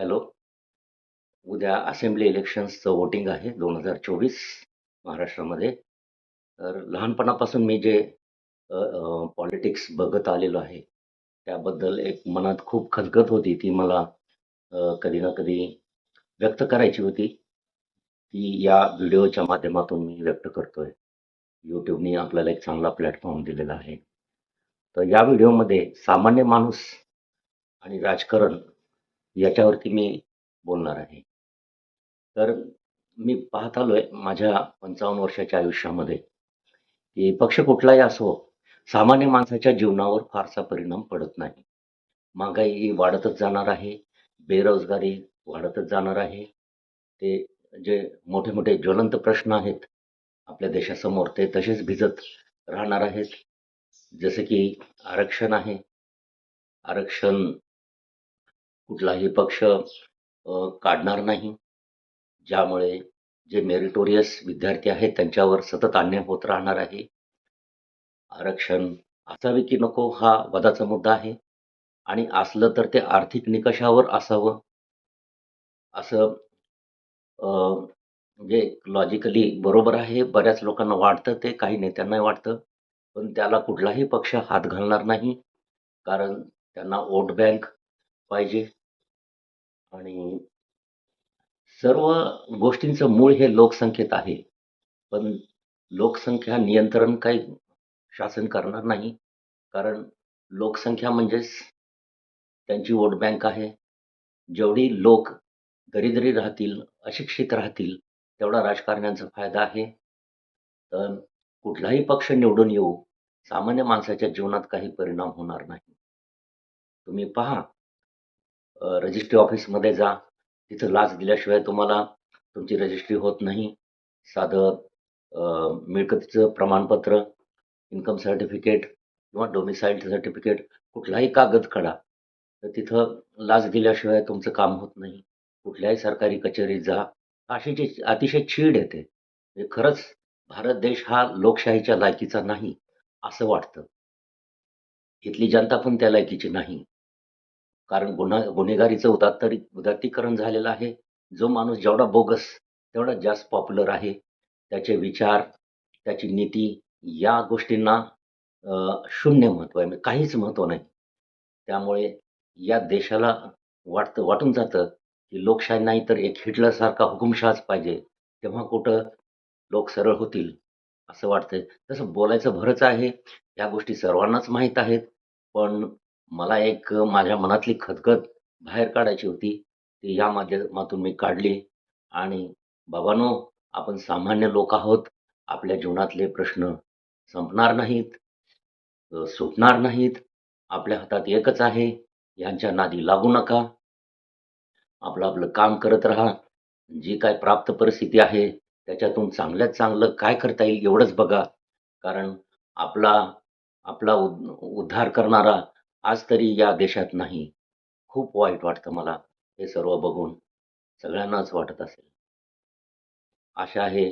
Hello. उद्या assembly इलेक्शन्सचं voting आहे दोन हजार चोवीस महाराष्ट्रामध्ये. तर लहानपणापासून मी जे पॉलिटिक्स बघत आलेलो आहे त्याबद्दल एक मनात खूप खदखत होती. ती मला कधी ना कधी व्यक्त करायची होती. ती या व्हिडिओच्या माध्यमातून मी व्यक्त करतोय. यूट्यूबने आपल्याला एक चांगला प्लॅटफॉर्म दिलेला आहे. तर या व्हिडिओमध्ये सामान्य माणूस आणि राजकारण याच्यावरती मी बोलणार आहे. तर मी पाहत आलो आहे माझ्या पंचावन्न वर्षाच्या आयुष्यामध्ये की पक्ष कुठलाही असो सामान्य माणसाच्या जीवनावर फारसा परिणाम पडत नाही. महागाई वाढतच जाणार आहे बेरोजगारी वाढतच जाणार आहे. ते जे मोठे मोठे ज्वलंत प्रश्न आहेत आपल्या देशासमोर ते तसेच भिजत राहणार आहेत. जसे की आरक्षण आहे. आरक्षण कुठलाही पक्ष काढणार नाही. ज्यामुळे जे मेरिटोरियस विद्यार्थी आहेत त्यांच्यावर सतत अन्याय होत राहणार आहे. आरक्षण असावे की नको हा वादाचा मुद्दा आहे. आणि असलं तर ते आर्थिक निकषावर असावं. असं म्हणजे लॉजिकली बरोबर आहे. बऱ्याच लोकांना वाटतं ते काही नेत्यांना वाटतं. पण त्याला कुठलाही पक्ष हात घालणार नाही. कारण त्यांना वोट बँक पाहिजे. आणि सर्व गोष्टींचं मूळ हे लोकसंख्येत आहे. पण लोकसंख्या नियंत्रण काही शासन करणार नाही. कारण लोकसंख्या म्हणजेच त्यांची वोट बँक आहे. जेवढी लोक दरिद्री राहतील अशिक्षित राहतील तेवढा राजकारण्यांचा फायदा आहे. तर कुठलाही पक्ष निवडून येऊ सामान्य माणसाच्या जीवनात काही परिणाम होणार नाही. तुम्ही पहा रजिस्ट्री ऑफिसमध्ये जा. तिथं लाच दिल्याशिवाय तुम्हाला तुमची रजिस्ट्री होत नाही. साधं मिळकतीचं प्रमाणपत्र इन्कम सर्टिफिकेट किंवा डोमिसाईल सर्टिफिकेट कुठलाही कागद काढा तर तिथं लाच दिल्याशिवाय तुमचं काम होत नाही. कुठल्याही सरकारी कचेरीत जा. अशी अतिशय चीड येते. म्हणजे खरंच भारत देश हा लोकशाहीच्या लायकीचा नाही असं वाटतं. इथली जनता पण त्या लायकीची नाही. कारण गुन्हा गुन्हेगारीचं उदात्तरी उदात्तीकरण झालेलं आहे. जो माणूस जेवढा बोगस तेवढा जास्त पॉप्युलर आहे. त्याचे विचार त्याची नीती या गोष्टींना शून्य महत्त्व आहे. म्हणजे काहीच महत्त्व नाही. त्यामुळे या देशाला वाटतं वाटून जातं की लोकशाही नाही तर एक हिटलरसारखा हुकुमशहाच पाहिजे. तेव्हा कुठं लोक सरळ होतील असं वाटतंय. तसं बोलायचं भरच आहे. या गोष्टी सर्वांनाच माहीत आहेत. पण मला एक माझ्या मनातली खदखद बाहेर काढायची होती. ती या माध्यमातून मी काढली. आणि बाबानो आपण सामान्य लोक आहोत. आपल्या जीवनातले प्रश्न संपणार नाहीत सुटणार नाहीत. आपल्या हातात एकच आहे. यांच्या नादी लागू नका. आपलं आपलं काम करत राहा. जी काय प्राप्त परिस्थिती आहे त्याच्यातून चांगल्यात चांगलं काय करता येईल एवढंच बघा. कारण आपला आपला उद- उद्धार करणारा आज तरी या देशात नाही. खूप वाईट वाटतं मला हे सर्व बघून. सगळ्यांनाच वाटत असेल. आशा आहे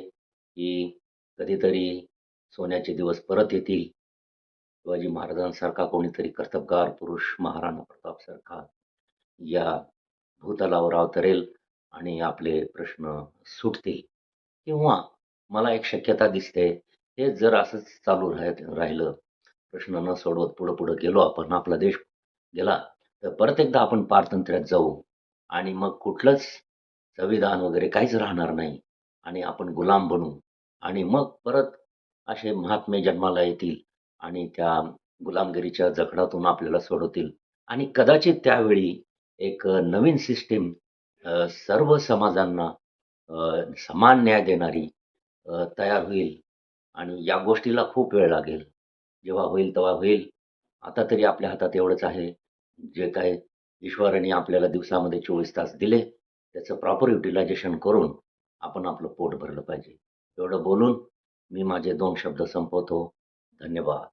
की कधीतरी सोन्याचे दिवस परत येतील. शिवाजी महाराजांसारखा कोणीतरी कर्तबगार पुरुष महाराणा प्रतापसारखा या भूतलावर अवतरेल आणि आपले प्रश्न सुटतील. किंवा मला एक शक्यता दिसते हे जर असंच चालू राह राहिलं प्रश्न न सोडवत पुढं पुढं गेलो आपण आपला देश गेला. तर परत एकदा आपण पारतंत्र्यात जाऊ आणि मग कुठलंच संविधान वगैरे काहीच राहणार नाही आणि आपण गुलाम बनू. आणि मग परत असे महात्मे जन्माला येतील आणि त्या गुलामगिरीच्या जखडातून आपल्याला सोडवतील. आणि कदाचित त्यावेळी एक नवीन सिस्टीम सर्व समाजांना समान न्याय देणारी तयार होईल आणि या गोष्टीला खूप वेळ लागेल. जेव्हा होईल तेव्हा होईल. आता तरी आपल्या हातात एवढंच आहे. जे काय ईश्वराने आपल्याला दिवसामध्ये चोवीस तास दिले त्याचं प्रॉपर युटिलायझेशन करून आपण आपलं पोट भरलं पाहिजे. एवढं बोलून मी माझे दोन शब्द संपवतो. धन्यवाद.